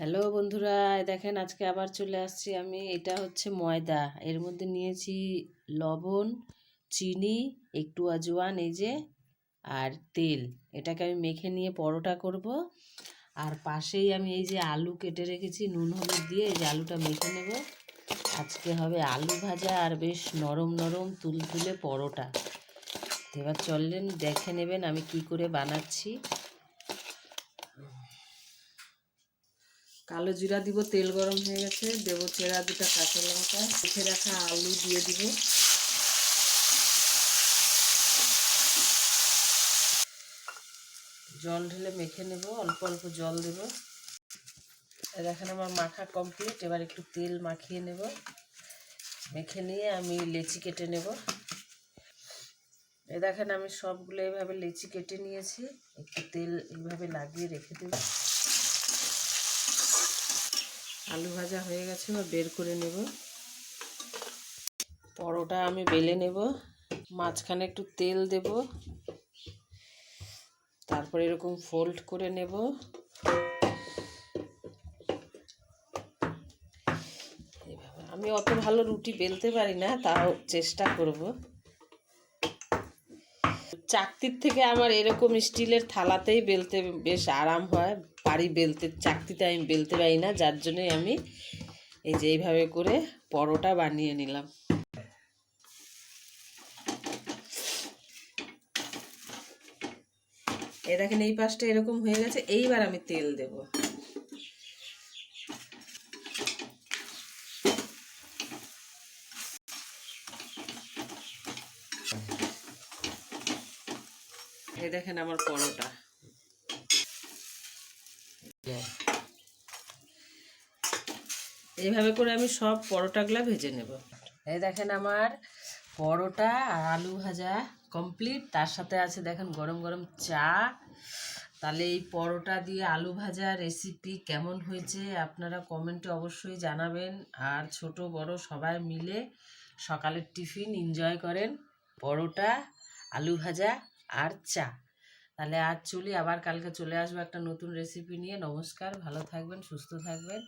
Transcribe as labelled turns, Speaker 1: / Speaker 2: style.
Speaker 1: Hello বন্ধুরা, দেখেন আজকে আবার চলে আসছি আমি। এটা হচ্ছে ময়দা। এর মধ্যে নিয়েছি লবণ, চিনি, একটু আজওয়ান, এই যে, আর তেল। এটাকে আমি মেখে নিয়ে পরোটা করব। আর পাশেই আমি এই যে আলু কেটে রেখেছি, নুন, হলুদ দিয়ে এই যে আলুটা মেখে নেব। আজকে হবে আলু ভাজা আর বেশ নরম নরম তুলতুলে পরোটা। এবার চললেন, দেখে নেবেন আমি কি করে বানাচ্ছি। কালো জিরা দিব, তেল গরম হয়ে গেছে। দেবো চেরা দুটা কাঁচা লঙ্কা। মেখে রাখা আলু দিয়ে দিব। জল ঢেলে মেখে নেব, অল্প অল্প জল দেব। দেখেন আমার মাখা কমপ্লিট এবার একটু তেল মাখিয়ে নেব। মেখে নিয়ে আমি লেচি কেটে নেব। এ দেখেন আমি সবগুলো এভাবে লেচি কেটে নিয়েছি। একটু তেল এইভাবে লাগিয়ে রেখে দেবো। আলু ভাজা হয়ে গেছে বা বের করে নেব। পরোটা আমি বেলে নেব, মাঝখানে একটু তেল দেব, তারপর এরকম ফোল্ড করে নেব। আমি অত ভালো রুটি বেলতে পারি না, তাও চেষ্টা করব। চাকতির থেকে আমার এরকম স্টিলের থালাতেই বেলতে বেশ আরাম হয়। পারি বেলতে, চাকতিতে আমি বেলতে পারি না, যার জন্যই আমি এই যে এইভাবে করে পরোটা বানিয়ে নিলাম। এ দেখেন, এই পাশটা এরকম হয়ে গেছে, এইবার আমি তেল দেব। এই দেখেন আমার পরোটা। এইভাবে করে আমি সব পরোটাগুলো ভেজে নেব। এই দেখেন আমার পরোটা আর আলু ভাজা কমপ্লিট তার সাথে আছে দেখেন গরম গরম চা। তাহলে এই পরোটা দিয়ে আলু ভাজা রেসিপি কেমন হয়েছে আপনারা কমেন্টে অবশ্যই জানাবেন। আর ছোট, বড় সবাই মিলে সকালের টিফিন এনজয় করেন। পরোটা, আলু ভাজা আর চা তাহলে আজ চলি, আবার কালকে চলে আসব একটা নতুন রেসিপি নিয়ে। নমস্কার, ভালো থাকবেন, সুস্থ থাকবেন।